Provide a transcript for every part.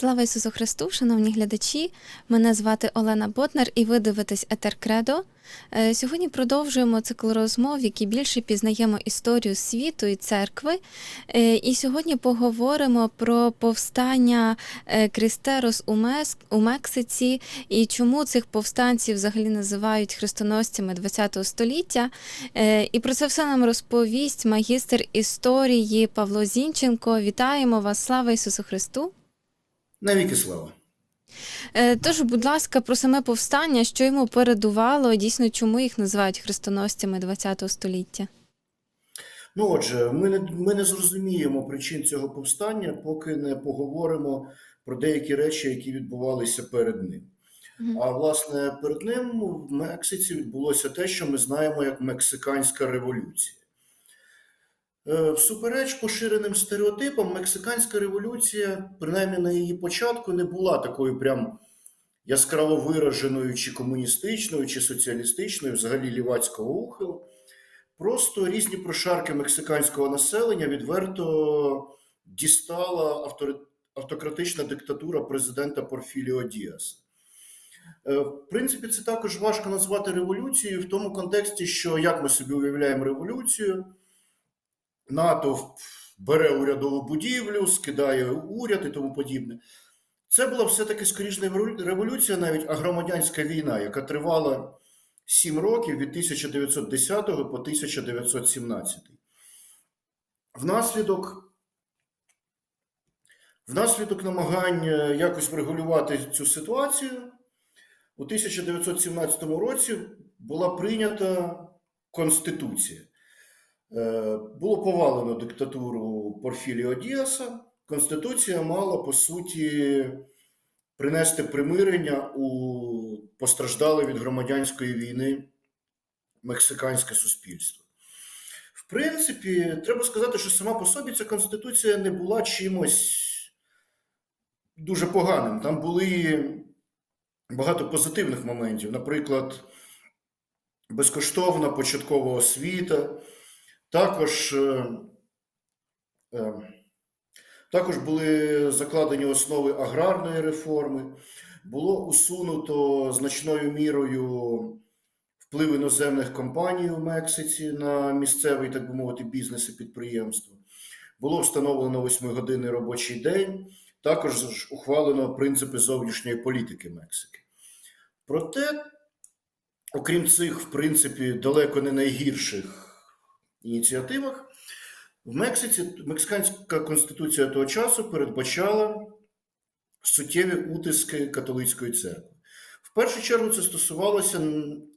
Слава Ісусу Христу, шановні глядачі! Мене звати Олена Ботнар, і ви дивитесь Етер Кредо. Е, Сьогодні продовжуємо цикл розмов, в якій більше пізнаємо історію світу і церкви. Е, І сьогодні поговоримо про повстання е, Крістерос у у Мексиці і чому цих повстанців взагалі називають хрестоносцями ХХ століття. І про це все нам розповість магістр історії Павло Зінченко. Вітаємо вас! Слава Ісусу Христу! Навіки слава. Е, Тож, будь ласка, про саме повстання, що йому передувало, дійсно, чому їх називають хрестоносцями ХХ століття? Ну отже, ми не, ми не зрозуміємо причин цього повстання, поки не поговоримо про деякі речі, які відбувалися перед ним. А власне, перед ним в Мексиці відбулося те, що ми знаємо як Мексиканська революція. Е, Всупереч поширеним стереотипам, Мексиканська революція, принаймні на її початку, не була такою прям яскраво вираженою, чи комуністичною, чи соціалістичною, взагалі лівацького ухилу. Просто різні прошарки мексиканського населення відверто дістала автократична диктатура президента Порфіліо Діаса. Е, В принципі, це також важко назвати революцією в тому контексті, що як ми собі уявляємо революцію, НАТО бере урядову будівлю, скидає уряд і тому подібне. Це була все-таки скоріш не революція, навіть а громадянська війна, яка тривала 7 років від 1910 по 1917. Внаслідок, внаслідок намагань е, якось врегулювати цю ситуацію, у 1917 році була прийнята Конституція. Е, Було повалено диктатуру Порфіліо Діаса. Конституція мала по суті принести примирення у постраждале від громадянської війни мексиканське суспільство. В принципі, треба сказати, що сама по собі ця конституція не була чимось дуже поганим. Там були багато позитивних моментів. Наприклад, безкоштовна початкова освіта. Також, е, е, також були закладені основи аграрної реформи. Було усунуто значною мірою вплив іноземних компаній у Мексиці на місцевий, так би мовити, бізнес і підприємство. Було встановлено 8-годинний робочий день. Також ухвалено принципи зовнішньої політики Мексики. Проте, окрім цих, в принципі, далеко не найгірших ініціативах, в Мексиці мексиканська конституція того часу передбачала суттєві утиски католицької церкви. В першу чергу це стосувалося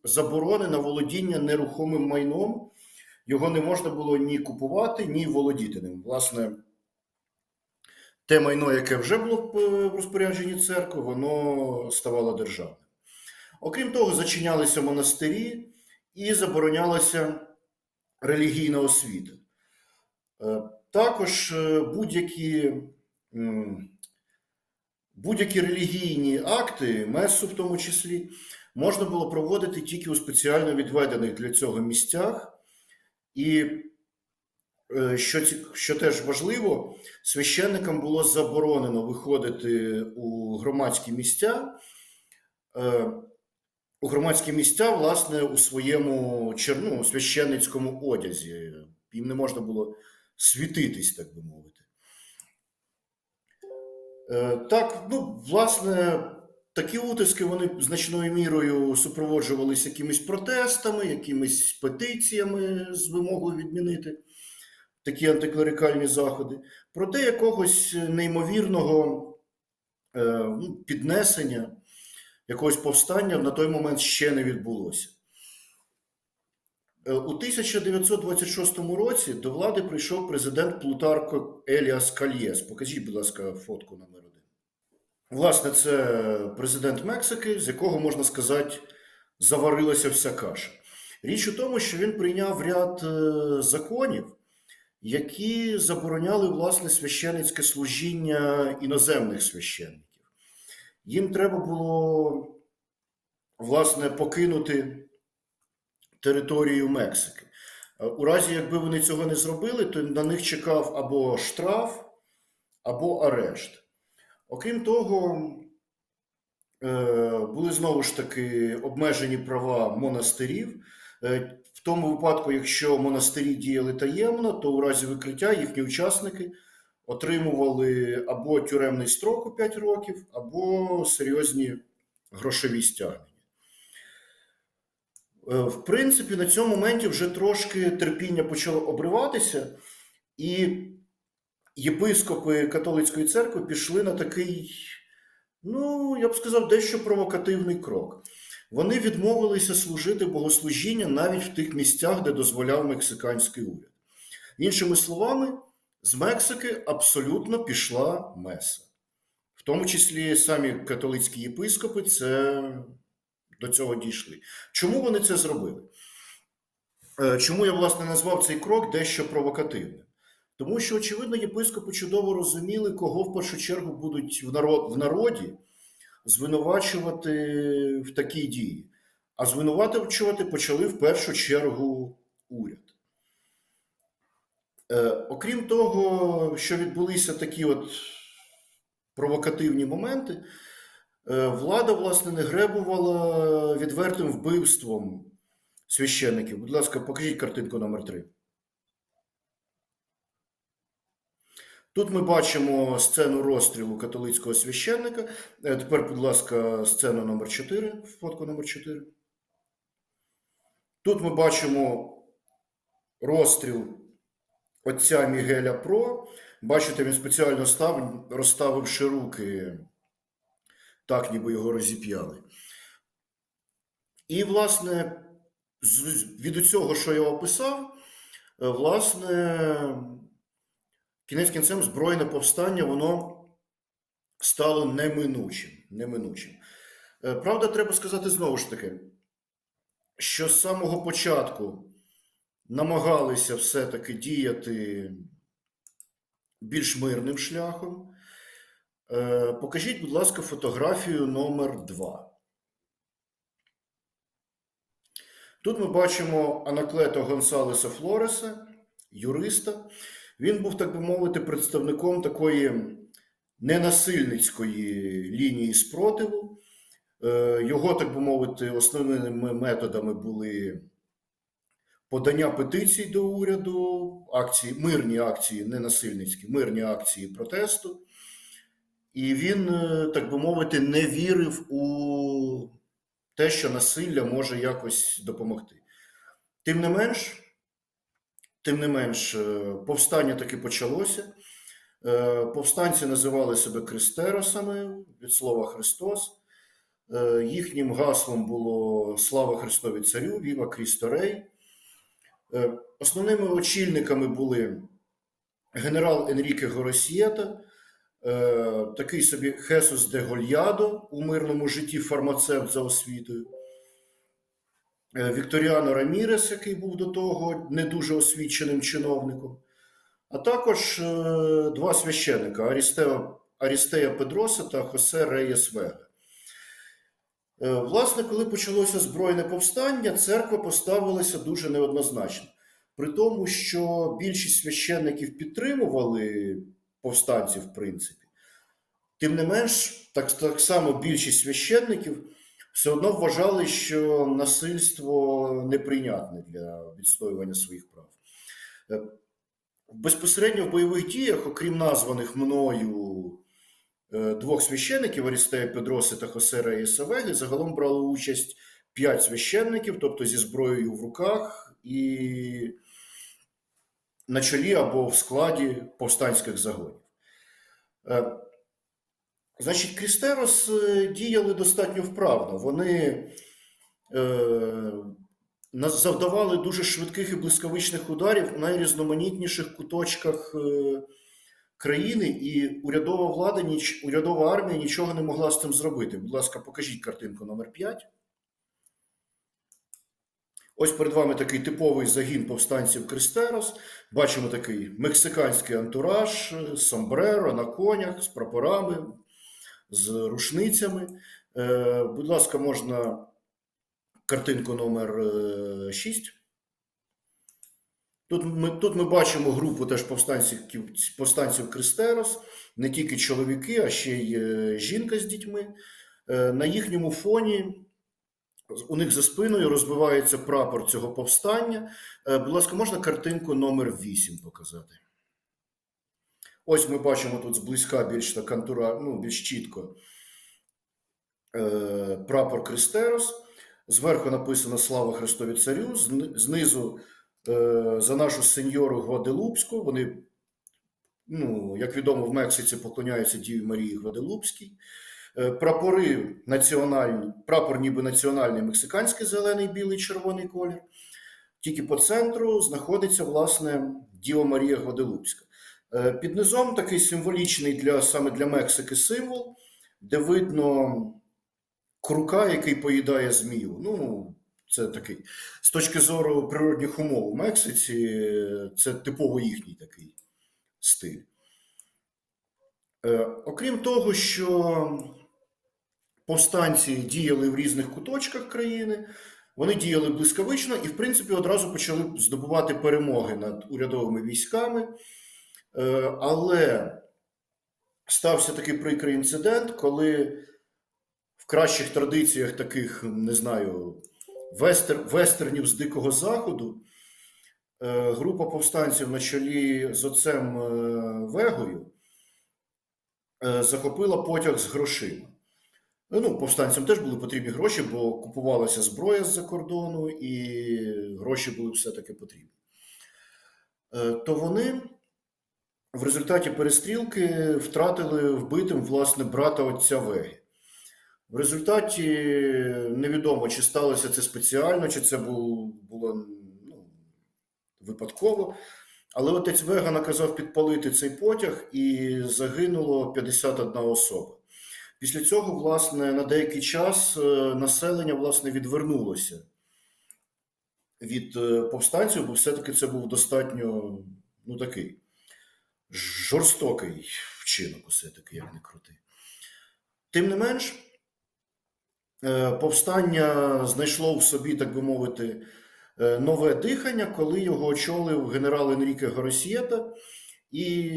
заборони на володіння нерухомим майном. Його не можна було ні купувати, ні володіти ним. Власне, те майно, яке вже було в розпорядженні церкви, воно ставало державним. Окрім того, зачинялися монастирі і заборонялася релігійна освіта. Е, Також е, будь-які, будь-які релігійні акти, месу в тому числі, можна було проводити тільки у спеціально відведених для цього місцях. І е, що, що теж важливо, священникам було заборонено виходити у громадські місця. У громадські місця, власне, у своєму чер- ну, священницькому одязі. Їм не можна було світитись, так би мовити. Е, Так, ну, власне, такі утиски вони значною мірою супроводжувалися якимись протестами, якимись петиціями з вимогою відмінити такі антиклерикальні заходи. Проте якогось неймовірного е, ну, піднесення, якогось повстання на той момент ще не відбулося. Е, У 1926 році до влади прийшов президент Плутарко Еліас Кальєс. Покажіть, будь ласка, фотку номер один. Власне, це президент Мексики, з якого, можна сказати, заварилася вся каша. Річ у тому, що він прийняв ряд е, законів, які забороняли власне священницьке служіння іноземних священників. Їм треба було власне покинути територію Мексики. Е, У разі, якби вони цього не зробили, то на них чекав або штраф, або арешт. Окрім того, е, були знову ж таки обмежені права монастирів. Е, В тому випадку, якщо монастирі діяли таємно, то у разі викриття їхні учасники отримували або тюремний строк у 5 років, або серйозні грошові стягнення. Е, В принципі, на цьому моменті вже трошки терпіння почало обриватися, і єпископи католицької церкви пішли на такий, ну, я б сказав, дещо провокативний крок. Вони відмовилися служити богослужіння навіть в тих місцях, де дозволяв мексиканський уряд. Іншими словами, з Мексики абсолютно пішла меса. В тому числі самі католицькі єпископи це до цього дійшли. Чому вони це зробили? Е, Чому я, власне, назвав цей крок дещо провокативним? Тому що, очевидно, єпископи чудово розуміли, кого в першу чергу будуть в, народ, в народі звинувачувати в такій дії. А звинувачувати почали в першу чергу уряд. Е, окрім того, що відбулися такі от провокативні моменти, е, влада, власне, не гребувала відвертим вбивством священників. Будь ласка, покажіть картинку номер 3. Тут ми бачимо сцену розстрілу католицького священника. Е, Тепер, будь ласка, сцена номер 4, фотку номер 4. Тут ми бачимо розстріл отця Мігеля Про. Бачите, він спеціально став, розставивши руки, так ніби його розіп'яли. І, власне, від цього, що я описав, е, власне, кінець кінцем збройне повстання воно стало неминучим. неминучим. Е, Правда, треба сказати знову ж таки, що з самого початку намагалися все-таки діяти більш мирним шляхом. Е, Покажіть, будь ласка, фотографію номер 2. Тут ми бачимо Анаклето Гонсалеса Флореса, юриста. Він був, так би мовити, представником такої ненасильницької лінії спротиву. Е, Його, так би мовити, основними методами були подання петицій до уряду, акції, мирні акції, ненасильницькі, мирні акції протесту. І він, е, так би мовити, не вірив у те, що насилля може якось допомогти. Тим не менш, тим не менш, е, повстання таки почалося. Е, Повстанці називали себе крестеросами від слова Христос. Їхнім гаслом було Слава Христові Царю, Віва Крісто Рей. Е, Основними очільниками були генерал Енріке Горосієта, е, такий собі Хесус де Гольядо у мирному житті фармацевт за освітою, е, Вікторіано Рамірес, який був до того не дуже освіченим чиновником, а також е, два священика Арістея Педроса та Хосе Реєс Вега. Е, Власне, коли почалося збройне повстання, церква поставилася дуже неоднозначно. При тому, що більшість священників підтримували повстанців, в принципі, тим не менш, так, так само більшість священників все одно вважали, що насильство неприйнятне для відстоювання своїх прав. Е, Безпосередньо в бойових діях, окрім названих мною двох священників Арістея Педроси та Хосера Єсавеги, загалом брали участь п'ять священників, тобто зі зброєю в руках і на чолі або в складі повстанських загонів. Е, Значить, Крістерос е, діяли достатньо вправно. Вони е, завдавали дуже швидких і блискавичних ударів у найрізноманітніших куточках е, країни, і урядова влада, ніч, урядова армія нічого не могла з цим зробити. Будь ласка, покажіть картинку номер 5. Ось перед вами такий типовий загін повстанців Крестерос. Бачимо такий мексиканський антураж, е, сомбреро на конях з прапорами, з рушницями. Е, будь ласка, можна картинку номер 6. Тут ми, тут ми бачимо групу теж повстанців, повстанців Кристерос, не тільки чоловіки, а ще й е, жінка з дітьми. Е, На їхньому фоні у них за спиною розвивається прапор цього повстання. Е, Будь ласка, можна картинку номер 8 показати? Ось ми бачимо тут зблизька більш так антура, ну, більш чітко прапор Кристерос. Зверху написано Слава Христові Царю, знизу за нашу сеньору Гваделупську. Вони, ну, як відомо, в Мексиці поклоняються Діві Марії Гваделупській. Е, Прапори національні, прапор ніби національний мексиканський зелений, білий, червоний колір. Тільки по центру знаходиться, власне, Діва Марія Гваделупська. Е, Під низом такий символічний для, саме для Мексики символ, де видно крука, який поїдає змію. Ну, це такий. З точки зору природних умов у Мексиці, це типово їхній такий стиль. Е, Окрім того, що повстанці діяли в різних куточках країни, вони діяли блискавично і, в принципі, одразу почали здобувати перемоги над урядовими військами. Е, Але стався такий прикрий інцидент, коли в кращих традиціях таких, не знаю, вестер, вестернів з Дикого Заходу, е, група повстанців на чолі з отцем е, Вегою е, захопила потяг з грошима. Ну, повстанцям теж були потрібні гроші, бо купувалася зброя з-за кордону, і гроші були все-таки потрібні. То вони в результаті перестрілки втратили вбитим власне брата отця Веги. В результаті невідомо, чи сталося це спеціально, чи це було, ну, випадково. Але отець Вега наказав підпалити цей потяг і загинуло 51 особа. Після цього, власне, на деякий час е, населення власне, відвернулося від е, повстанців, бо все-таки це був достатньо ну, такий жорстокий вчинок, усе-таки, як не крути. Тим не менш, е, повстання знайшло в собі, так би мовити, е, нове дихання, коли його очолив генерал Енріке Горосієта і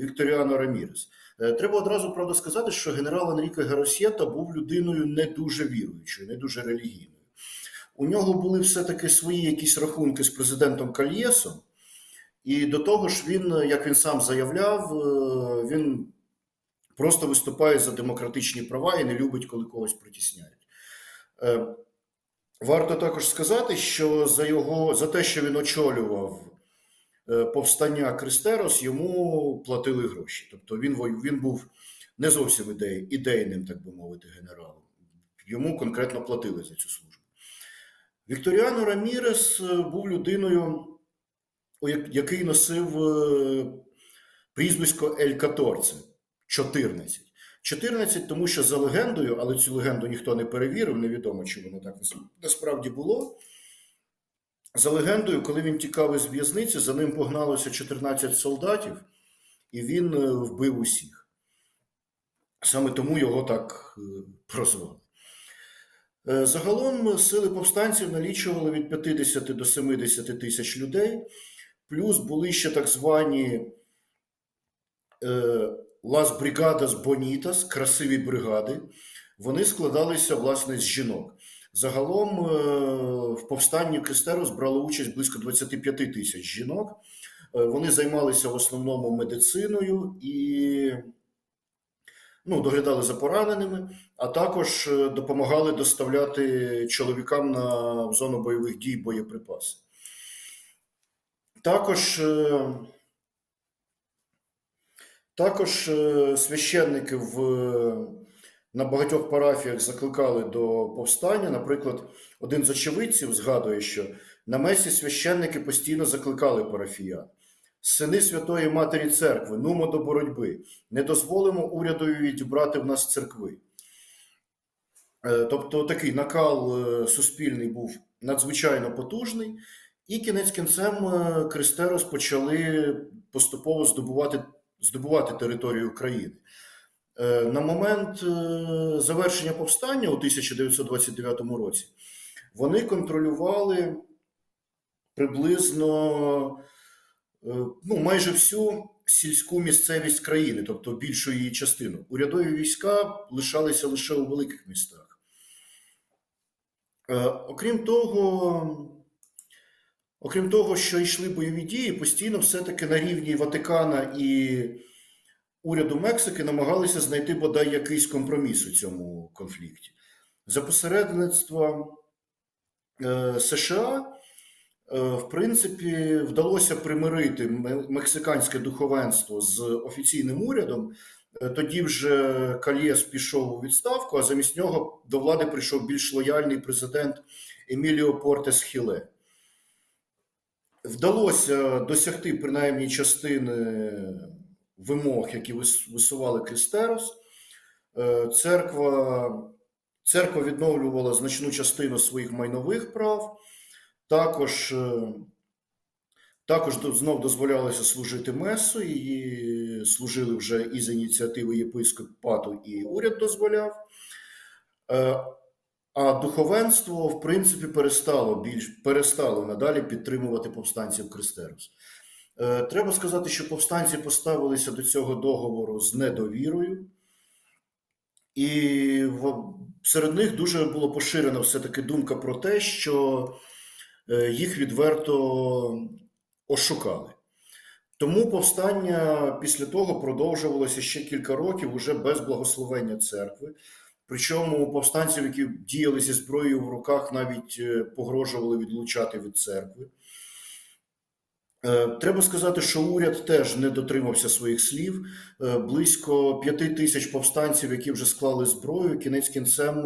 Вікторіано Рамірес. Е, Треба одразу правда сказати, що генерал Енріке Горосієта був людиною не дуже віруючою, не дуже релігійною. У нього були все-таки свої якісь рахунки з президентом Кальєсом, і до того ж, він, як він сам заявляв, е, він просто виступає за демократичні права і не любить, коли когось притісняють. Е, Варто також сказати, що за його за те, що він очолював е, повстання Кристерос, йому платили гроші. Тобто він він був не зовсім ідей, ідейним, так би мовити, генералом. Йому конкретно платили за цю службу. Вікторіано Рамірес е, був людиною, який носив прізвисько Ель Каторце 14. 14, тому що за легендою, але цю легенду ніхто не перевірив, невідомо, чи воно так насправді було. За легендою, коли він тікав із в'язниці, за ним погналося 14 солдатів, і він е, вбив усіх. Саме тому його так е, прозвали. Е, Загалом сили повстанців налічували від 50 до 70 тисяч людей, плюс були ще так звані Лас Бригадас Бонітас, красиві бригади. Вони складалися власне з жінок. Загалом е, в повстанні Кристерос брало участь близько 25 тисяч жінок. Е, Вони займалися в основному медициною і ну, доглядали за пораненими, а також е, допомагали доставляти чоловікам на зону бойових дій боєприпаси. Також, також е, священники в, на багатьох парафіях закликали до повстання. Наприклад, один з очевидців згадує, що на месі священники постійно закликали парафіян. Сини Святої Матері Церкви, нумо до боротьби, не дозволимо урядові відібрати в нас церкви. Е, Тобто такий накал е, суспільний був надзвичайно потужний, і кінець кінцем е, Кристерос почали поступово здобувати, здобувати територію України. Е, На момент е, завершення повстання у 1929 році вони контролювали приблизно е, ну, майже всю сільську місцевість країни, тобто більшу її частину. Урядові війська лишалися лише у великих містах. Окрім того, окрім того, що йшли бойові дії, постійно все-таки на рівні Ватикана і уряду Мексики намагалися знайти бодай якийсь компроміс у цьому конфлікті. За посередництва е, США, е, в принципі, вдалося примирити мексиканське духовенство з офіційним урядом. Е, Тоді вже Кальєс пішов у відставку, а замість нього до влади прийшов більш лояльний президент Еміліо Портес Хіле. Вдалося досягти принаймні частини вимог, які висували Крістерос. Е, Церква, церква відновлювала значну частину своїх майнових прав. Також, е, також знов дозволялося служити месу, її служили вже і з ініціативи єпископату, і уряд дозволяв. А духовенство, в принципі, перестало більш перестало надалі підтримувати повстанців Крестерус. Е, Треба сказати, що повстанці поставилися до цього договору з недовірою, і серед них дуже було поширена все-таки думка про те, що е, їх відверто ошукали. Тому повстання після того продовжувалося ще кілька років уже без благословення церкви. Причому повстанців, які діяли зі зброєю в руках, навіть е, погрожували відлучати від церкви. Е, Треба сказати, що уряд теж не дотримався своїх слів. Е, Близько п'яти тисяч повстанців, які вже склали зброю, кінець кінцем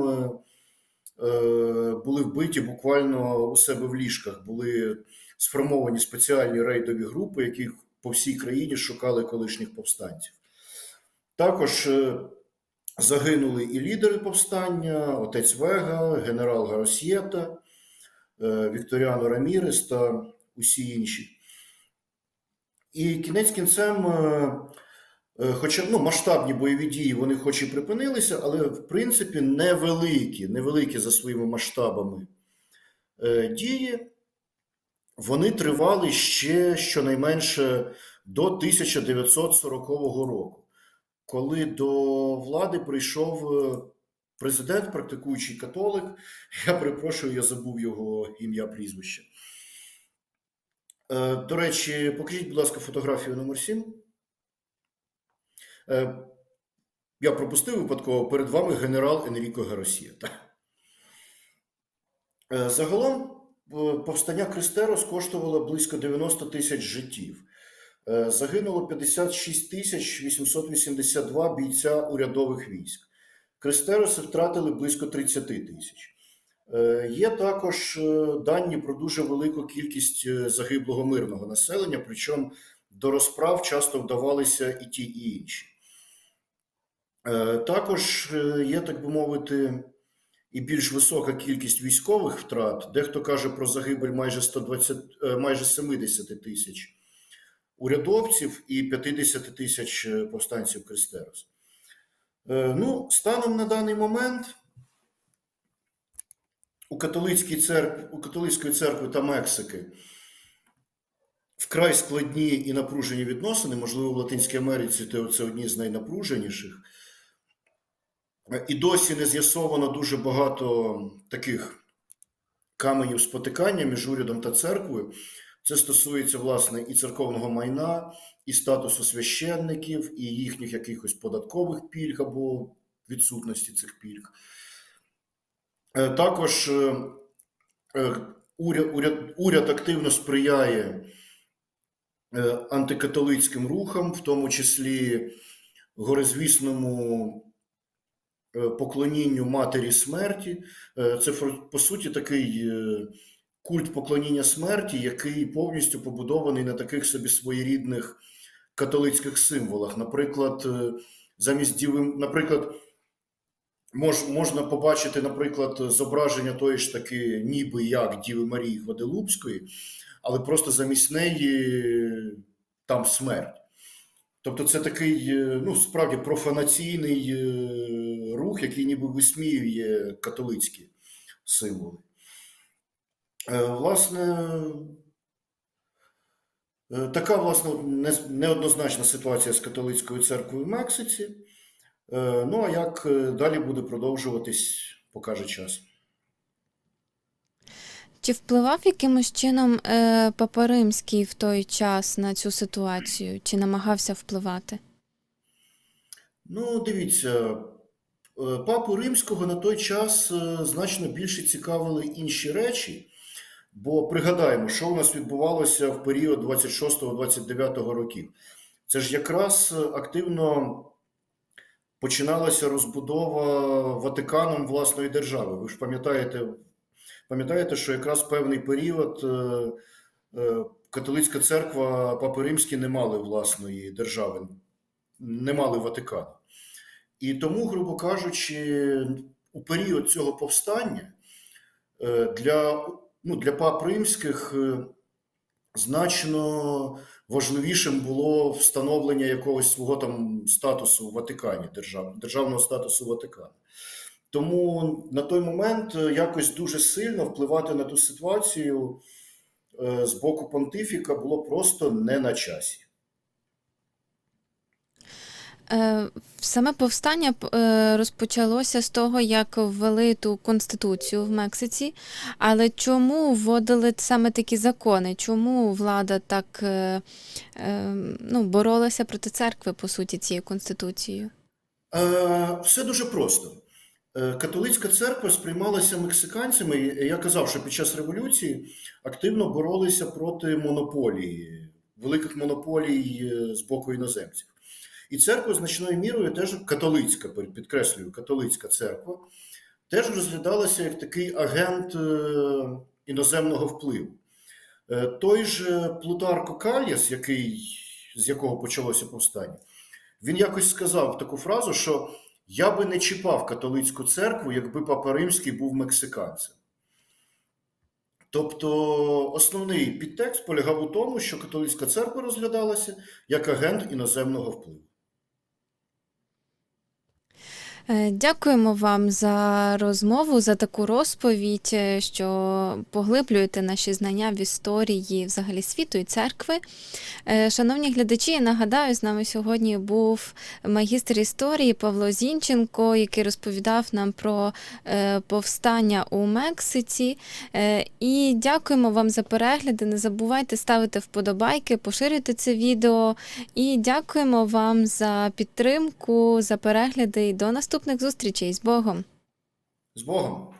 були вбиті буквально у себе в ліжках. Були сформовані спеціальні рейдові групи, які по всій країні шукали колишніх повстанців. Також загинули і лідери повстання: отець Вега, генерал Гаросьєта, е, Вікторіано Рамірес та усі інші. І кінець кінцем, е, е, хоча ну, масштабні бойові дії, вони хоч і припинилися, але в принципі невеликі, невеликі за своїми масштабами дії, вони тривали ще щонайменше до 1940 року, коли до влади прийшов е, президент, практикуючий католик. Я перепрошую, я забув його ім'я прізвище. Е, До речі, покажіть, будь ласка, фотографію номер 7. Е, Я пропустив випадково перед вами генерал Енріко Гаросієта. Е, Загалом повстання Кристерос коштувало близько 90 тисяч життів. Е, Загинуло 56 тисяч 882 бійця урядових військ. Кристероси втратили близько 30 тисяч. Е, Є також е, дані про дуже велику кількість загиблого мирного населення, причому до розправ часто вдавалися і ті, і інші. Також є, так би мовити, і більш висока кількість військових втрат. Дехто каже про загибель майже 120, е, майже 70 тисяч урядовців і 50 тисяч е, повстанців Кристерос. Е, Ну, станом на даний момент у католицькій церкві, у католицької церкви та Мексики вкрай складні і напружені відносини. Можливо, в Латинській Америці це одні з найнапруженіших. Е, І досі не з'ясовано дуже багато таких каменів спотикання між урядом та церквою. Це стосується, власне, і церковного майна, і статусу священників, і їхніх якихось податкових пільг або відсутності цих пільг. Е, Також е, е, уряд, уряд, уряд активно сприяє антикатолицьким рухам, в тому числі горизвісному поклонінню матері смерті. Це по суті такий культ поклоніння смерті, який повністю побудований на таких собі своєрідних католицьких символах. Наприклад, е, замість діви, наприклад, мож, можна побачити, наприклад, зображення тої ж таки, ніби як Діви Марії Гваделупської, але просто замість неї там смерть. Тобто це такий, е, ну, справді профанаційний е, рух, який ніби висміює католицькі символи. Е, Власне, Е, Така, власне, неоднозначна ситуація з католицькою церквою в Мексиці. Е, Ну, а як далі буде продовжуватись, покаже час. Чи впливав якимось чином Папа Римський в той час на цю ситуацію? Чи намагався впливати? Ну, дивіться, папу римського на той час значно більше цікавили інші речі, бо пригадаємо, що у нас відбувалося в період 26-29 років. Це ж якраз е, активно починалася розбудова Ватиканом власної держави. Ви ж пам'ятаєте, пам'ятаєте, що якраз певний період е, е, католицька церква, папи римські не мали власної держави, не мали Ватикану. І тому, грубо кажучи, у період цього повстання для, ну, для пап римських е, значно важливішим було встановлення якогось свого там статусу в Ватикані, держав, державного статусу Ватикану. Тому на той момент е, якось дуже сильно впливати на ту ситуацію е, з боку понтифіка було просто не на часі. Е, Саме повстання е, розпочалося з того, як ввели ту конституцію в Мексиці. Але чому вводили саме такі закони? Чому влада так е, ну, боролася проти церкви, по суті, цією конституцією? Все дуже просто. Католицька церква сприймалася мексиканцями. Я казав, що під час революції активно боролися проти монополії, великих монополій з боку іноземців. І церква значною мірою теж католицька, підкреслюю, католицька церква, теж розглядалася як такий агент е, іноземного впливу. Е, Той же Плутарко Кальяс, який, з якого почалося повстання, він якось сказав таку фразу, що я би не чіпав католицьку церкву, якби Папа Римський був мексиканцем. Тобто основний підтекст полягав у тому, що католицька церква розглядалася як агент іноземного впливу. Е, Дякуємо вам за розмову, за таку розповідь, е, що поглиблюєте наші знання в історії взагалі світу і церкви. Е, Шановні глядачі, нагадаю, з нами сьогодні був магістр історії Павло Зінченко, який розповідав нам про повстання у Мексиці. І дякуємо вам за перегляди. Не забувайте ставити вподобайки, поширюйте це відео. І дякуємо вам за підтримку, за перегляди і до наступних зустрічей з Богом. З Богом!